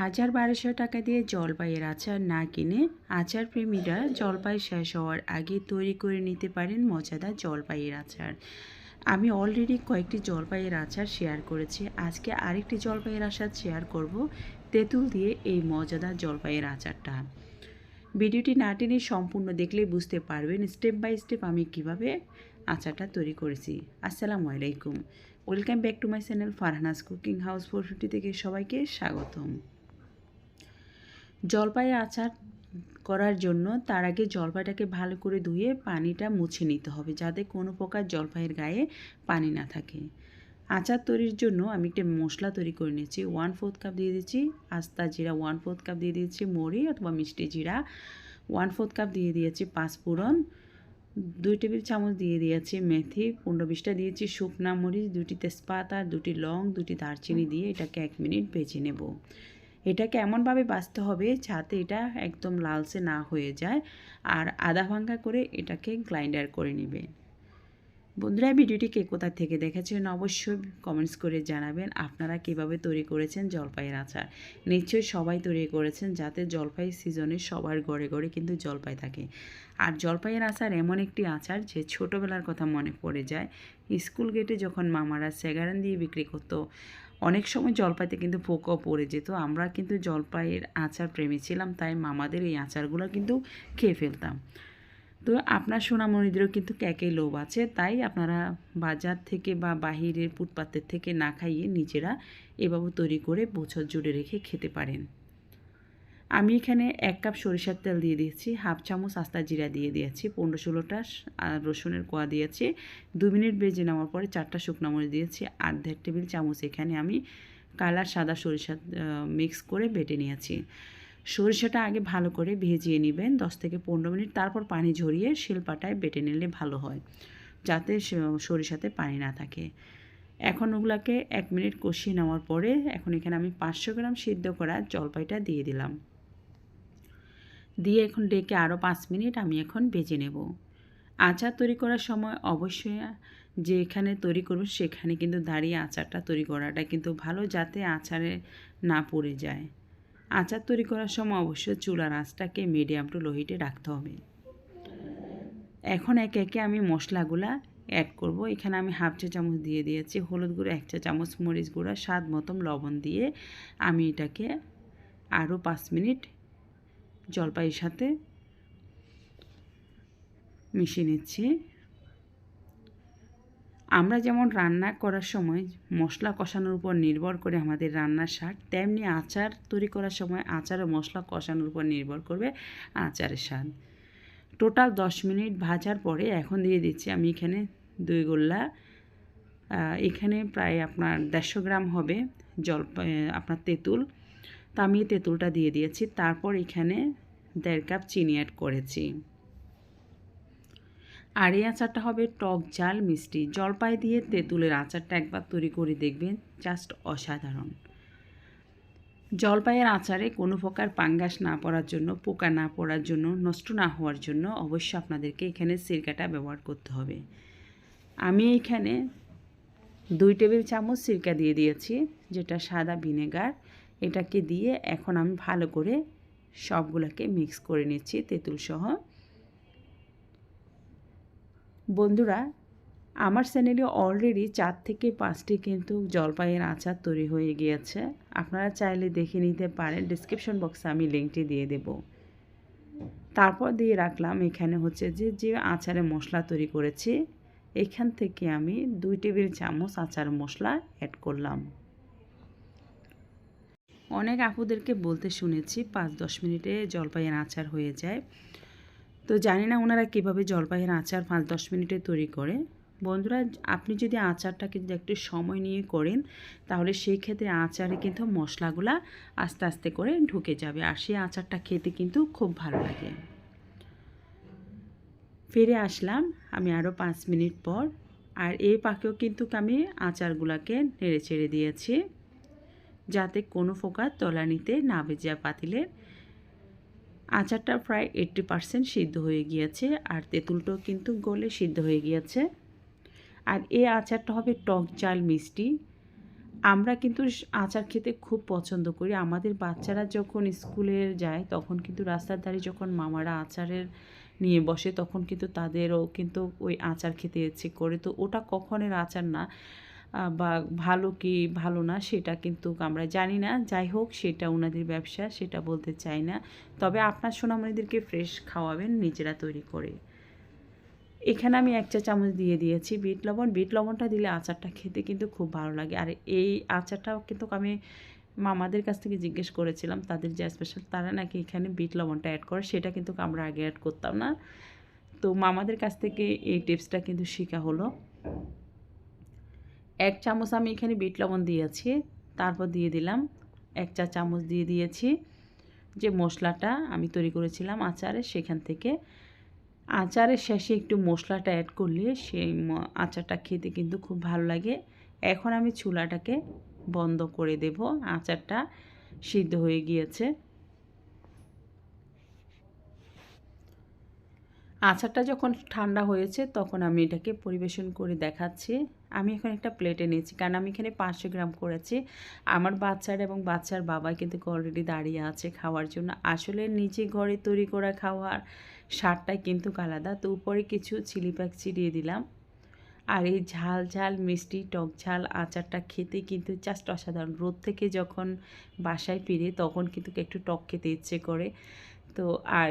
হাজার বারোশো টাকা দিয়ে জলপাইয়ের আচার না কিনে আচার প্রেমীরা জলপাই শেষ হওয়ার আগে তৈরি করে নিতে পারেন মজাদার জলপাইয়ের আচার। আমি অলরেডি কয়েকটি জলপাইয়ের আচার শেয়ার করেছি। আজকে আরেকটি জলপাইয়ের আচার শেয়ার করব। তেঁতুল দিয়ে এই মজাদার জলপাইয়ের আচারটা। ভিডিওটি না টেনে সম্পূর্ণ দেখলেই বুঝতে পারবেন স্টেপ বাই স্টেপ আমি কীভাবে আচারটা তৈরি করেছি। আসসালামু আলাইকুম। Welcome back to my channel Farhana's cooking house four থেকে সবাইকে স্বাগতম। জলপাইয়ের আচার করার জন্য তার আগে জলপাইটাকে ভালো করে ধুয়ে পানিটা মুছে নিতে হবে যাতে কোনো প্রকার জলপাইয়ের গায়ে পানি না থাকে। আচার তৈরির জন্য আমি একটা মশলা তৈরি করে নিয়েছি। ওয়ান ফোর্থ কাপ দিয়ে দিচ্ছি আস্তা জিরা ওয়ান ফোর্থ কাপ দিয়ে দিয়েছি মরি অথবা মিষ্টি জিরা ওয়ান ফোর্থ কাপ দিয়ে দিয়েছি পাঁচফোড়ন, দুই টেবিল চামচ দিয়ে দিয়েছি মেথি, পনেরো বিশটা দিয়েছি শুকনা মরিচ দুটি তেজপাতা দুটি লং দুটি দারচিনি দিয়ে এটাকে এক মিনিট ভেজে নেব। এটাকে এমনভাবে বাছতে হবে যাতে এটা একদম লালচে না হয়ে যায় আর আধা ভাঙ্গা করে এটাকে গ্রাইন্ডার করে নেবে। বন্ধুরা ভিডিওটি কে কোথা থেকে দেখেছেন অবশ্যই কমেন্টস করে জানাবেন। আপনারা কীভাবে তৈরি করেছেন জলপাইয়ের আচার? নিশ্চয়ই সবাই তৈরি করেছেন যাতে জলপাই সিজনে সবার ঘরে ঘরে কিন্তু জলপাই থাকে। আর জলপাইয়ের আচার এমন একটি আচার যে ছোটোবেলার কথা মনে পড়ে যায়। স্কুল গেটে যখন মামারা সেগারান দিয়ে বিক্রি করতো অনেক সময় জলপাইতে কিন্তু পোকাও পড়ে যেত। আমরা কিন্তু জলপাইয়ের আচার প্রেমী ছিলাম, তাই মামাদের এই আচারগুলো কিন্তু খেয়ে ফেলতাম। তো আপনার সোনামণিদেরও কিন্তু ক্যাকে লোভ আছে, তাই আপনারা বাজার থেকে বা বাহিরের ফুটপাতের থেকে না খাইয়ে নিজেরা এভাবে তৈরি করে বছর জুড়ে রেখে খেতে পারেন। আমি এখানে এক কাপ সরিষার তেল দিয়ে দিয়েছি, হাফ চামচ আস্তা জিরা দিয়ে দিয়েছি, পনেরো ষোলোটা রসুনের কোয়া দিয়েছি, দু মিনিট বেজে নেওয়ার পরে চারটা শুকনো মরিচ দিয়েছি, আর দেড় টেবিল চামচ এখানে আমি কালার সাদা সরিষা মিক্স করে বেটে নিয়েছি। সরিষাটা আগে ভালো করে ভেজিয়ে নেবেন, দশ থেকে পনেরো মিনিট, তারপর পানি ঝরিয়ে শিলপাটায় বেটে নিলে ভালো হয়, যাতে সরিষাতে পানি না থাকে। এখন ওগুলাকে এক মিনিট কষিয়ে নেওয়ার পরে এখন এখানে আমি পাঁচশো গ্রাম সিদ্ধ করা জলপাইটা দিয়ে দিলাম। দিয়ে এখন ডেকে আরও পাঁচ মিনিট আমি এখন বেজে নেব। আচার তৈরি করার সময় অবশ্যই যেখানে তৈরি করবেন সেখানে কিন্তু দাঁড়িয়ে আচারটা তৈরি করাটা কিন্তু ভালো যাতে আচারে না পড়ে যায়। আচার তৈরি করার সময় অবশ্যই চুলার আঁচটাকে মিডিয়াম টু লোহিটে রাখতে হবে। এখন একে একে আমি মশলাগুলা অ্যাড করব। এখানে আমি হাফ চা চামচ দিয়ে দিয়েছি, হলুদ গুঁড়ো, এক চা চামচ মরিচ গুঁড়া, স্বাদ মতন লবণ দিয়ে আমি এটাকে আরও পাঁচ মিনিট জলপাইয়ের সাথে মিশিয়ে নিচ্ছি। আমরা যেমন রান্না করার সময় মশলা কষানোর উপর নির্ভর করে আমাদের রান্নার স্বাদ, তেমনি আচার তৈরি করার সময় আচার ও মশলা কষানোর উপর নির্ভর করবে আচারের স্বাদ। টোটাল দশ মিনিট ভাজার পরে এখন দিয়ে দিচ্ছি আমি এখানে দুই গোল্লা এখানে প্রায় আপনার দেড়শো গ্রাম হবে জল আপনার তেঁতুল। তো আমি তেঁতুলটা দিয়ে দিয়েছি। তারপর এখানে দেড় কাপ চিনি অ্যাড করেছি। আর এই আচারটা হবে টক জাল মিষ্টি। জলপাই দিয়ে তেঁতুলের আচারটা একবার তৈরি করে দেখবেন, জাস্ট অসাধারণ। জলপাইয়ের আচারে কোনো প্রকার পাঙ্গাস না পড়ার জন্য, পোকা না পড়ার জন্য, নষ্ট না হওয়ার জন্য অবশ্যই আপনাদেরকে এখানে সিরকাটা ব্যবহার করতে হবে। আমি এখানে দুই টেবিল চামচ সিরকা দিয়ে দিয়েছি, যেটা সাদা ভিনেগার। এটাকে দিয়ে এখন আমি ভালো করে সবগুলোকে মিক্স করে নিচ্ছি তেঁতুল সহ বন্ধুরা, আমার চ্যানেলে অলরেডি চার থেকে পাঁচটি কিন্তু জলপাইয়ের আচার তৈরি হয়ে গিয়েছে। আপনারা চাইলে দেখে নিতে পারেন ডিসক্রিপশন বক্সে আমি লিঙ্কটি দিয়ে দেব। তারপর দিয়ে রাখলাম এখানে হচ্ছে যে যে আচারে মশলা তৈরি করেছি, এখান থেকে আমি দুই টেবিল চামচ আচার মশলা অ্যাড করলাম। অনেক আপুদেরকে বলতে শুনেছি, পাঁচ দশ মিনিটে জলপাইয়ের আচার হয়ে যায়। তো জানি না ওনারা কীভাবে জলপাইয়ের আচার পাঁচ দশ মিনিটে তৈরি করে। বন্ধুরা, আপনি যদি আচারটা কিন্তু একটু সময় নিয়ে করেন, তাহলে সেই ক্ষেত্রে আচারে কিন্তু মশলাগুলা আস্তে আস্তে করে ঢুকে যাবে আর সেই আচারটা খেতে কিন্তু খুব ভালো লাগে। ফিরে আসলাম আমি আরও পাঁচ মিনিট পর, আর এই পাকেও কিন্তু আমি আচারগুলাকে নেড়ে চেড়ে দিয়েছি। যাতে কোনো প্রকার তলানিতে না বেজে পাতিলের আচারটা প্রায় এইট্টি পারসেন্ট সিদ্ধ হয়ে গিয়েছে আর তেঁতুলটাও কিন্তু গলে সিদ্ধ হয়ে গিয়েছে। আর এই আচারটা হবে টক চাল মিষ্টি। আমরা কিন্তু আচার খেতে খুব পছন্দ করি। আমাদের বাচ্চারা যখন স্কুলে যায়, তখন কিন্তু রাস্তার ধারে যখন মামারা আচারের নিয়ে বসে, তখন কিন্তু তাদেরও কিন্তু ওই আচার খেতে ইচ্ছে করে। তো ওটা কখনের আচার না। বা ভালো কি ভালো না সেটা কিন্তু আমরা জানি না। যাই হোক, সেটা ওনাদের ব্যবসা, সেটা বলতে চাই না। তবে আপনার সোনামণিদেরকে ফ্রেশ খাওয়াবেন, নিজেরা তৈরি করে। এখানে আমি এক চা চামচ দিয়ে দিয়েছি বিট লবণ। বিট লবণটা দিলে আচারটা খেতে কিন্তু খুব ভালো লাগে। আর এই আচারটাও কিন্তু আমি মামাদের কাছ থেকে জিজ্ঞেস করেছিলাম, তাদের যে স্পেশাল তারা নাকি এখানে বিট লবণটা অ্যাড করে, সেটা কিন্তু আমরা আগে অ্যাড করতাম না। তো মামাদের কাছ থেকে এই টিপসটা কিন্তু শেখা হলো। এক চামচ আমি এখানে বিট লবণ দিয়েছি, তারপর দিয়ে দিলাম এক চা চামচ দিয়ে দিয়েছি যে মশলাটা আমি তৈরি করেছিলাম আচারে, সেখান থেকে। আচারের শেষে একটু মশলাটা অ্যাড করলে সেই আচারটা খেতে কিন্তু খুব ভালো লাগে। এখন আমি চুলাটাকে বন্ধ করে দেব, আচারটা সিদ্ধ হয়ে গিয়েছে। আচারটা যখন ঠান্ডা হয়েছে, তখন আমি এটাকে পরিবেশন করে দেখাচ্ছি। আমি এখন একটা প্লেটে নিয়েছি। কারণ আমি এখানে পাঁচশো গ্রাম করেছি। আমার বাচ্চার এবং বাচ্চার বাবা কিন্তু অলরেডি দাঁড়িয়ে আছে খাওয়ার জন্য। আসলে নিজে ঘরে তৈরি করা খাওয়ার স্বাদটাই কিন্তু আলাদা। তো উপরে কিছু চিলি প্যাক চিরিয়ে দিলাম। আর এই ঝাল ঝাল, মিষ্টি, টক ঝাল আচারটা খেতে কিন্তু জাস্ট অসাধারণ। রোদ থেকে যখন বাসায় ফিরে তখন কিন্তু একটু টক খেতে ইচ্ছে করে। তো আর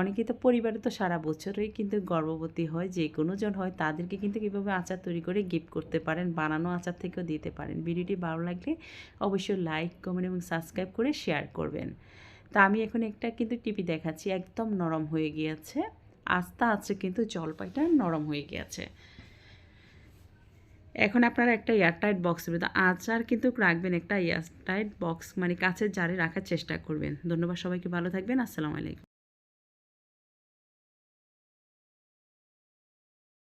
অনেকে তো পরিবারে তো সারা বছরই কিন্তু গর্ভবতী হয়, যে কোনো জন হয়, তাদেরকে কিন্তু কীভাবে আচার তৈরি করে গিফট করতে পারেন, বানানো আচার থেকেও দিতে পারেন। ভিডিওটি ভালো লাগলে অবশ্যই লাইক কমেন্ট এবং সাবস্ক্রাইব করে শেয়ার করবেন। তা আমি এখন একটা কিন্তু টিপি দেখাচ্ছি, একদম নরম হয়ে গিয়েছে, আস্তে আস্তে কিন্তু জলপাইটা নরম হয়ে গিয়েছে। এখন আপনারা একটা এয়ারটাইট বক্সের তো আচার কিন্তু রাখবেন একটা এয়ারটাইট বক্স মানে কাছের জারে রাখার চেষ্টা করবেন। ধন্যবাদ সবাইকে, ভালো থাকবেন, আসসালামু আলাইকুম।